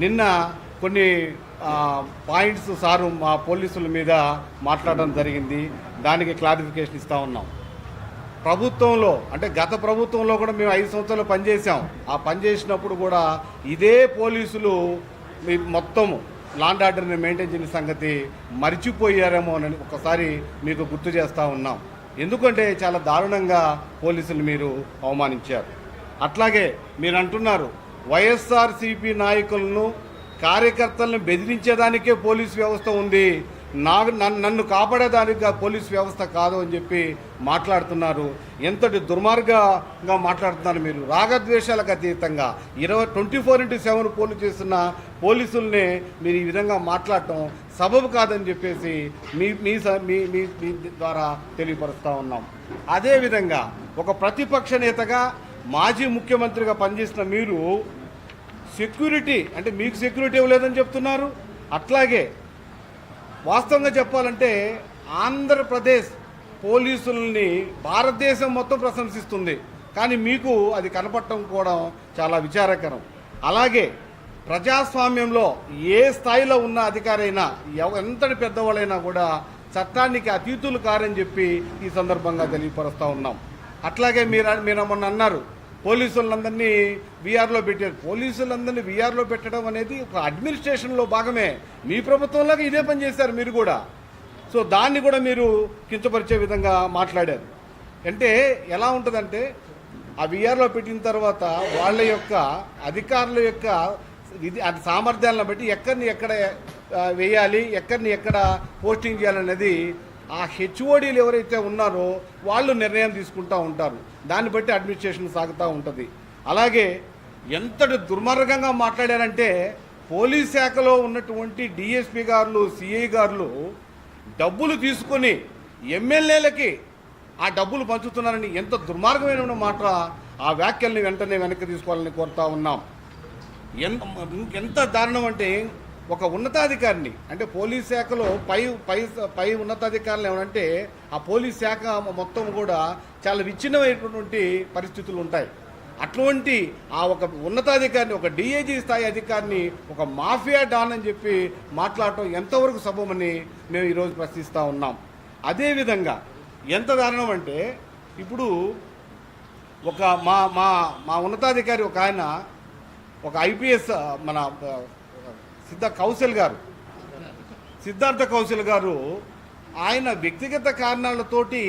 నిన్న కొన్ని points sir మా పోలీసుల మీద మాట్లాడడం జరిగింది. దానికి క్లారిఫికేషన్ ఇస్తూ ఉన్నాం. ప్రభుత్వంలో అంటే గత ప్రభుత్వంలో కూడా మేము ఐదు సంవత్సరాలు పనిచేసాం ఆ పనిచేసినప్పుడు కూడా ఇదే పోలీసులు మీ మొత్తం లాండ్ ఆర్డర్ని మెయింటైన్ చేసిన సంగతి మర్చిపోయారేమో అని ఒకసారి మీకు గుర్తు చేస్తూ ఉన్నాం. ఎందుకంటే చాలా దారుణంగా పోలీసులు మీరు అవమానించారు. అట్లాగే మీరు అంటున్నారు వైఎస్ఆర్సీపీ నాయకులను కార్యకర్తలను బెదిరించేదానికే పోలీస్ వ్యవస్థ ఉంది. నా నన్ను నన్ను కాపాడేదానికి పోలీస్ వ్యవస్థ కాదు అని చెప్పి మాట్లాడుతున్నారు. ఎంతటి దుర్మార్గంగా మాట్లాడుతున్నారు మీరు? రాగద్వేషాలకు అతీతంగా ఇరవై twenty four into seven police చేస్తున్న పోలీసుల్ని మీరు ఈ విధంగా మాట్లాడటం సబబు కాదని చెప్పేసి మీ మీ స- మీ మీ మీ ద్వారా తెలియపరుస్తూ ఉన్నాం. అదేవిధంగా ఒక ప్రతిపక్ష నేతగా మాజీ ముఖ్యమంత్రిగా పనిచేసిన మీరు సెక్యూరిటీ అంటే మీకు సెక్యూరిటీ ఇవ్వలేదని చెప్తున్నారు. అట్లాగే వాస్తవంగా చెప్పాలంటే ఆంధ్రప్రదేశ్ పోలీసుల్ని భారతదేశం మొత్తం ప్రశంసిస్తుంది. కానీ మీకు అది కనపడటం కూడా చాలా విచారకరం. అలాగే ప్రజాస్వామ్యంలో ఏ స్థాయిలో ఉన్న అధికారైనా ఎవ- ఎంతటి పెద్దవాళ్ళైనా కూడా చట్టానికి అతీతులు కారని చెప్పి ఈ సందర్భంగా తెలియపరుస్తూ ఉన్నాం. అట్లాగే మీరు మీరు మొన్న అన్నారు. పోలీసులందరినీ వీఆర్లో పెట్టారు. పోలీసులందరినీ వీఆర్లో పెట్టడం అనేది ఒక అడ్మినిస్ట్రేషన్లో భాగమే. మీ ప్రభుత్వంలాగా ఇదే పని చేశారు మీరు కూడా. సో దాన్ని కూడా మీరు కించపరిచే విధంగా మాట్లాడారు. అంటే ఎలా ఉంటుందంటే ఆ వీఆర్లో పెట్టిన తర్వాత వాళ్ళ యొక్క అధికారుల యొక్క ఇది అది సామర్థ్యాలను బట్టి ఎక్కడిని ఎక్కడ వేయాలి ఎక్కడిని ఎక్కడ పోస్టింగ్ చేయాలనేది ఆ హెచ్ఓడీలు ఎవరైతే ఉన్నారో వాళ్ళు నిర్ణయం తీసుకుంటూ ఉంటారు. దాన్ని బట్టి అడ్మినిస్ట్రేషన్ సాగుతూ ఉంటుంది. అలాగే ఎంతటి దుర్మార్గంగా మాట్లాడారంటే పోలీస్ శాఖలో ఉన్నటువంటి డిఎస్పీ గారులు సిఐ గారులు డబ్బులు తీసుకొని ఎమ్మెల్యేలకి ఆ డబ్బులు పంచుతున్నారని ఎంత దుర్మార్గమైన మాట ఆ వ్యాఖ్యల్ని వెంటనే వెనక్కి తీసుకోవాలని కోరుతా ఉన్నాం. ఎంత ఎంత దారుణం అంటే ఒక ఉన్నతాధికారిని అంటే పోలీస్ శాఖలో పై పై పై ఉన్నతాధికారులు ఏమంటే ఆ పోలీస్ శాఖ మొత్తం కూడా చాలా విచ్ఛిన్నమైనటువంటి పరిస్థితులు ఉంటాయి. అటువంటి ఆ ఒక ఉన్నతాధికారిని ఒక డిఐజీ స్థాయి అధికారిని ఒక మాఫియా డాన్ అని చెప్పి మాట్లాడటం ఎంతవరకు సభమని మేము ఈరోజు ప్రశ్నిస్తూ ఉన్నాం. అదేవిధంగా ఎంత దారుణం అంటే ఇప్పుడు ఒక మా మా మా ఉన్నతాధికారి ఒక ఆయన ఒక ఐపీఎస్ మన సిద్ధ కౌశల్ గారు. సిద్ధార్థ కౌశల్ గారు ఆయన వ్యక్తిగత కారణాలతోటి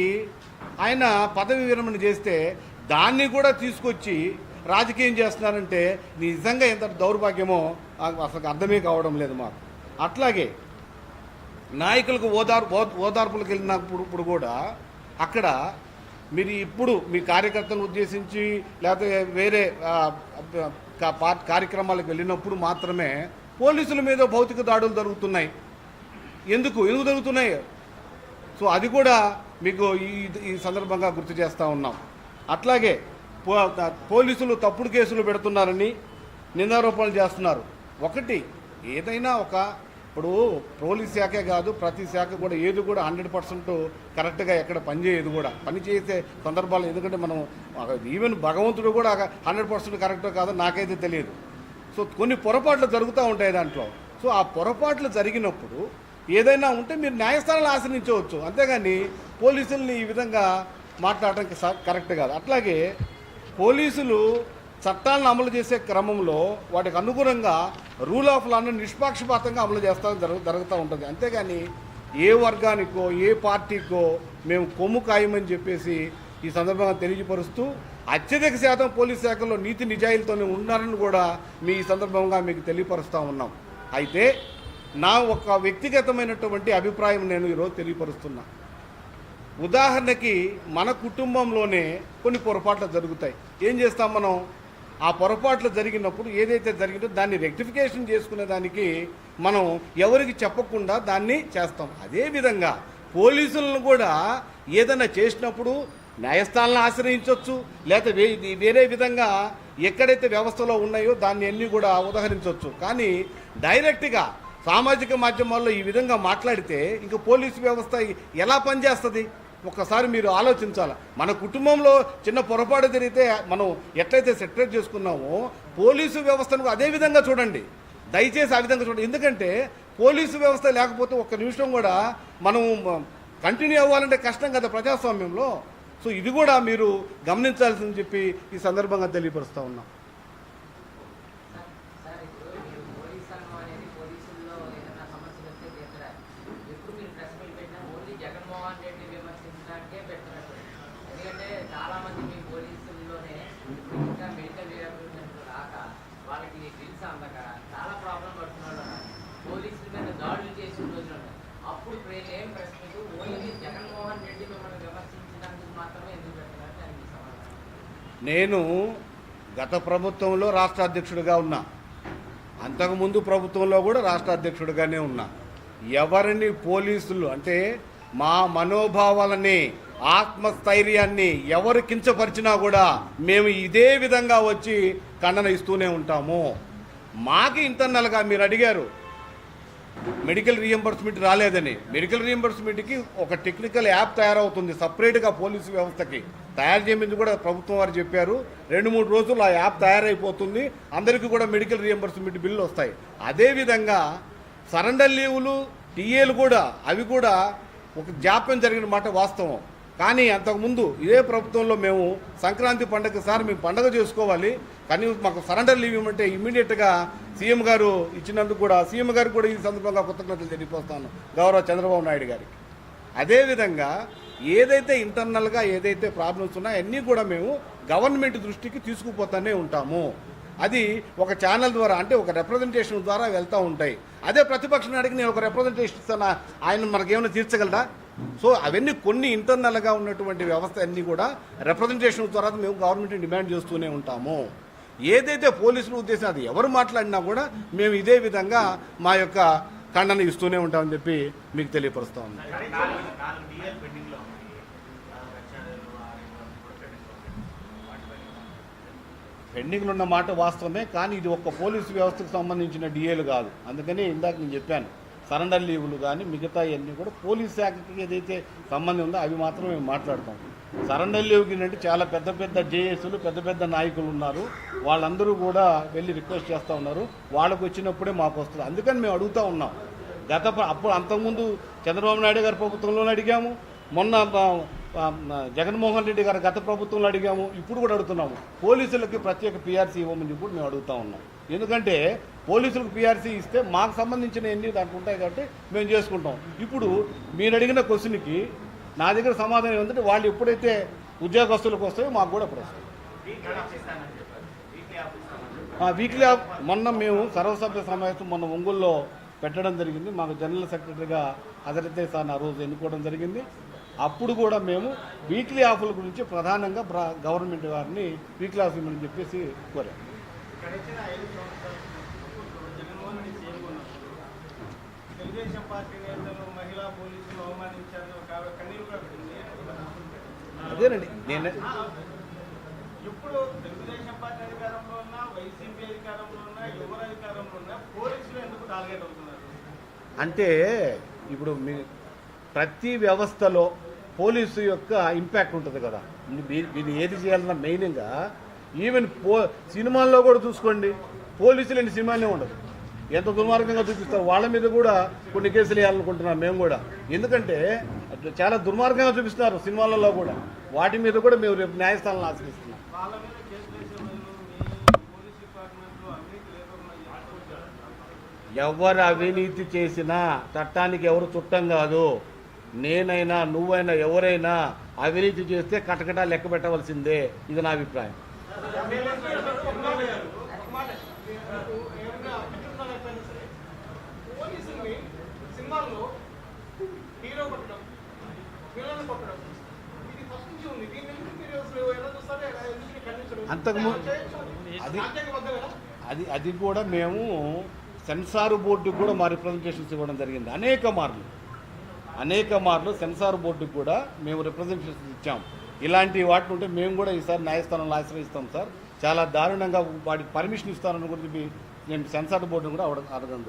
ఆయన పదవి విరమణ చేస్తే దాన్ని కూడా తీసుకొచ్చి రాజకీయం చేస్తున్నారంటే నిజంగా ఎంత దౌర్భాగ్యమో అసలు అర్థమే కావడం లేదు మాకు. అట్లాగే నాయకులకు ఓదార్ ఓ- ఓదార్పులకు వెళ్ళినప్పుడు ఇప్పుడు కూడా అక్కడ మీరు ఇప్పుడు మీ కార్యకర్తలను ఉద్దేశించి లేకపోతే వేరే కార్యక్రమాలకు వెళ్ళినప్పుడు మాత్రమే పోలీసుల మీద భౌతిక దాడులు జరుగుతున్నాయి. ఎందుకు? ఎందుకు జరుగుతున్నాయి? సో అది కూడా మీకు ఈ ఈ సందర్భంగా గుర్తు చేస్తూ ఉన్నాం. అట్లాగే పో- పోలీసులు తప్పుడు కేసులు పెడుతున్నారని నిందారోపణలు చేస్తున్నారు. ఒకటి ఏదైనా ఒక ఇప్పుడు పోలీస్ శాఖే కాదు ప్రతి శాఖ కూడా ఏది కూడా హండ్రెడ్ పర్సెంట్ కరెక్ట్గా ఎక్కడ పనిచేయదు కూడా. పనిచేసే సందర్భాలు ఎందుకంటే మనం ఈవెన్ భగవంతుడు కూడా హండ్రెడ్ పర్సెంట్ కరెక్ట్ కాదు నాకైతే తెలియదు. సో కొన్ని పొరపాట్లు జరుగుతూ ఉంటాయి దాంట్లో. సో ఆ పొరపాట్లు జరిగినప్పుడు ఏదైనా ఉంటే మీరు న్యాయస్థానాలు ఆశ్రయించవచ్చు. అంతేగాని పోలీసుల్ని ఈ విధంగా మాట్లాడటం స- కరెక్ట్ కాదు. అట్లాగే పోలీసులు చట్టాలను అమలు చేసే క్రమంలో వాటికి అనుగుణంగా రూల్ ఆఫ్ లాను నిష్పాక్షపాతంగా అమలు చేస్తా జరుగు జరుగుతూ ఉంటుంది. అంతేగాని ఏ వర్గానికో ఏ పార్టీకో మేము కొమ్ము ఖాయమని చెప్పేసి ఈ సందర్భంగా తెలియపరుస్తూ అత్యధిక శాతం పోలీస్ శాఖలో నీతి నిజాయితీతోనే ఉన్నారని కూడా మీ సందర్భంగా మీకు తెలియపరుస్తూ ఉన్నాం. అయితే నా ఒక వ్యక్తిగతమైనటువంటి అభిప్రాయం నేను ఈరోజు తెలియపరుస్తున్నా. ఉదాహరణకి మన కుటుంబంలోనే కొన్ని పొరపాట్లు జరుగుతాయి. ఏం చేస్తాం మనం? ఆ పొరపాట్లు జరిగినప్పుడు ఏదైతే జరిగిందో దాన్ని రెక్టిఫికేషన్ చేసుకునే దానికి మనం ఎవరికి చెప్పకుండా దాన్ని చేస్తాం. అదేవిధంగా పోలీసులను కూడా ఏదైనా చేసినప్పుడు న్యాయస్థానాలను ఆశ్రయించవచ్చు లేకపోతే వే- వేరే విధంగా ఎక్కడైతే వ్యవస్థలో ఉన్నాయో దాన్ని అన్నీ కూడా ఉదహరించవచ్చు కానీ డైరెక్ట్గా సామాజిక మాధ్యమాల్లో ఈ విధంగా మాట్లాడితే ఇంక పోలీసు వ్యవస్థ ఎలా పనిచేస్తుంది? ఒక్కసారి మీరు ఆలోచించాలి? మన కుటుంబంలో చిన్న పొరపాటు జరిగితే మనం ఎట్లయితే సెటరేట్ చేసుకున్నామో పోలీసు వ్యవస్థను అదే విధంగా చూడండి. దయచేసి ఆ విధంగా చూడండి. ఎందుకంటే పోలీసు వ్యవస్థ లేకపోతే ఒక్క నిమిషం కూడా మనం కంటిన్యూ అవ్వాలంటే కష్టం కదా ప్రజాస్వామ్యంలో. సో ఇది కూడా మీరు గమనించాల్సిందని చెప్పి ఈ సందర్భంగా తెలియపరుస్తూ ఉన్నాం. వాళ్ళకి ఇప్పుడు మీరు పోలీస్ సంఘం అనేది పోలీసుల్లో ఏదైనా సమస్యలు వస్తే తీర్చడానికి ఎప్పుడు మీరు ప్రెస్ మీట్ పెట్టినా ఓన్లీ జగన్మోహన్ రెడ్డి విమర్శించడానికే పెట్టినట్టు ఎందుకంటే చాలా మంది మీ పోలీసుల్లోనే ఇప్పుడు ఇంకా మెడికల్ రిహాబిలిటేషన్ రాక వాళ్ళకి డ్రిల్స్ అందక చాలా ప్రాబ్లం పడుతున్నారు ఉన్నారు. పోలీసుల మీద దాడులు చేసి రోజులు ఉన్నాయి అప్పుడు ప్రే- ఏం press meet only Jaganmohan Reddy మిమ్మల్ని విమర్శించడానికి మాత్రమే ఎందుకు పెట్టినట్టు అని మీ సమాధానం నేను గత ప్రభుత్వంలో రాష్ట్ర అధ్యక్షుడిగా ఉన్నా. అంతకుముందు ప్రభుత్వంలో కూడా రాష్ట్ర అధ్యక్షుడిగానే ఉన్నా. ఎవరిని పోలీసులు అంటే మా మనోభావాలని ఆత్మస్థైర్యాన్ని ఎవరు కించపరిచినా కూడా మేము ఇదే విధంగా వచ్చి ఖండన ఇస్తూనే ఉంటాము. మాకు ఇంటర్నల్గా మీరు అడిగారు మెడికల్ రీఎంబర్స్మెంట్ రాలేదని. మెడికల్ రీఎంబర్స్మెంట్కి ఒక టెక్నికల్ యాప్ తయారవుతుంది. సపరేట్గా పోలీసు వ్యవస్థకి తయారు చేయమని కూడా ప్రభుత్వం వారు చెప్పారు. రెండు మూడు రోజులు ఆ యాప్ తయారైపోతుంది. అందరికీ కూడా మెడికల్ రీఎంబర్స్మెంట్ బిల్లు వస్తాయి. అదేవిధంగా సరెండర్ లీవులు టీఏలు కూడా అవి కూడా ఒక జాప్యం జరిగిన మాట వాస్తవం. కానీ అంతకుముందు ఇదే ప్రభుత్వంలో మేము సంక్రాంతి పండగ సార్ మేము పండగ చేసుకోవాలి. కానీ మాకు సరెండర్ లీవ్ ఇవ్వమంటే ఇమ్మీడియట్గా సీఎం గారు ఇచ్చినందుకు కూడా సీఎం గారు కూడా ఈ సందర్భంగా కృతజ్ఞతలు తెలియపోస్తాను గౌరవ చంద్రబాబు నాయుడు గారికి. అదేవిధంగా ఏదైతే ఇంటర్నల్గా ఏదైతే ప్రాబ్లమ్స్ ఉన్నాయో అన్నీ కూడా మేము గవర్నమెంట్ దృష్టికి తీసుకుపోతానే ఉంటాము. అది ఒక ఛానల్ ద్వారా అంటే ఒక రిప్రజెంటేషన్ ద్వారా వెళ్తూ ఉంటాయి. అదే ప్రతిపక్షం అడిగి నేను ఒక రిప్రజెంటేషన్ ఇస్తాను? ఆయన మనకేమైనా తీర్చగలరా సో అవన్నీ కొన్ని ఇంటర్నల్గా ఉన్నటువంటి వ్యవస్థ అన్నీ కూడా రిప్రజెంటేషన్ తర్వాత మేము గవర్నమెంట్ని డిమాండ్ చేస్తూనే ఉంటాము. ఏదైతే పోలీసులు ఉద్దేశం అది ఎవరు మాట్లాడినా కూడా మేము ఇదే విధంగా మా యొక్క ఖండన ఇస్తూనే ఉంటామని చెప్పి మీకు తెలియపరుస్తా ఉంది పెండింగ్లు పెండింగ్లో ఉన్న మాట వాస్తవమే కానీ ఇది ఒక్క పోలీసు వ్యవస్థకు సంబంధించిన డిఏలు కాదు. అందుకని ఇందాక నేను చెప్పాను సరెండర్ లీవులు కానీ మిగతా అన్నీ కూడా పోలీస్ శాఖకి ఏదైతే సంబంధం ఉందో అవి మాత్రం మేము మాట్లాడతాం. సరెండర్ లీవ్ అంటే చాలా పెద్ద పెద్ద జేఎస్లు పెద్ద పెద్ద నాయకులు ఉన్నారు. వాళ్ళందరూ కూడా వెళ్ళి రిక్వెస్ట్ చేస్తూ ఉన్నారు. వాళ్ళకు వచ్చినప్పుడే మాకు వస్తుంది. అందుకని మేము అడుగుతూ ఉన్నాం. గత అప్పుడు అంతకుముందు చంద్రబాబు నాయుడు గారి ప్రభుత్వంలోనే అడిగాము. మొన్న జగన్మోహన్ రెడ్డి గారు గత ప్రభుత్వంలో అడిగాము ఇప్పుడు కూడా అడుగుతున్నాము. పోలీసులకి ప్రత్యేక పిఆర్సీ ఇవ్వమని చెప్పి కూడా మేము అడుగుతా ఉన్నాం. ఎందుకంటే పోలీసులకు పిఆర్సీ ఇస్తే మాకు సంబంధించిన ఎన్ని దాంట్లో ఉంటాయి కాబట్టి మేము చేసుకుంటాం. ఇప్పుడు మీరు అడిగిన క్వశ్చన్కి నా దగ్గర సమాధానం ఏంటంటే వాళ్ళు ఎప్పుడైతే ఉద్యోగస్తులకు వస్తాయో మాకు కూడా అప్పుడు వస్తాయి. వీక్లీ ఆఫ్ మొన్న మేము సర్వసభ్య సమావేశం మొన్న ఒంగోలులో పెట్టడం జరిగింది. మాకు జనరల్ సెక్రటరీగా అదరితే సార్ ఆ రోజు ఎన్నుకోవడం జరిగింది. అప్పుడు కూడా మేము వీక్లీ ఆఫ్ల గురించి ప్రధానంగా ప్ర- గవర్నమెంట్ వారిని వీక్లీ ఆఫ్ ఇవ్వమని చెప్పేసి కోరాం. తెలుగుదేశం పార్టీ నేతలు మహిళా పోలీసులు అవమానించారు కన్నీరు అదేనండి. నేను ఇప్పుడు తెలుగుదేశం పార్టీ అధికారంలో ఉన్నా వైసీపీ అధికారంలో ఉన్నా ఎవరు అధికారంలో ఉన్నా పోలీసులు ఎందుకు టార్గెట్ అవుతున్నారు? అంటే ఇప్పుడు మీ ప్రతి వ్యవస్థలో పోలీసు యొక్క ఇంపాక్ట్ ఉంటుంది కదా. మీరు ఏది చేయాలన్నా మెయిన్గా ఈవెన్ పో సినిమాల్లో కూడా చూసుకోండి. పోలీసులు లేని సినిమానే ఉండదు. ఎంత దుర్మార్గంగా చూపిస్తారు. వాళ్ళ మీద కూడా కొన్ని కేసులు వేయాలనుకుంటున్నాం మేము కూడా. ఎందుకంటే చాలా దుర్మార్గంగా చూపిస్తున్నారు సినిమాలలో కూడా. వాటి మీద కూడా మేము రేపు న్యాయస్థానాలను ఆశ్రయిస్తున్నాం. అవినీతి ఎవరు అవినీతి చేసినా చట్టానికి ఎవరు చుట్టం కాదు. నేనైనా నువ్వైనా ఎవరైనా అవినీతి చేస్తే కటకటా లెక్క పెట్టవలసిందే. ఇది నా అభిప్రాయం. అంతకుముందు అది అది అది కూడా మేము సెన్సార్ బోర్డుకి కూడా మా రిప్రజెంటేషన్స్ ఇవ్వడం జరిగింది. అనేక మార్లు. అనేక మార్లు సెన్సార్ బోర్డుకి కూడా మేము రిప్రజెంటేషన్ ఇచ్చాం. ఇలాంటి వాటి ఉంటే మేము కూడా ఈసారి న్యాయస్థానంలో ఆశ్రయిస్తాం సార్. చాలా దారుణంగా వాటికి పర్మిషన్ ఇస్తారని కూడా చెప్పి నేను సెన్సార్ బోర్డుని కూడా అడగ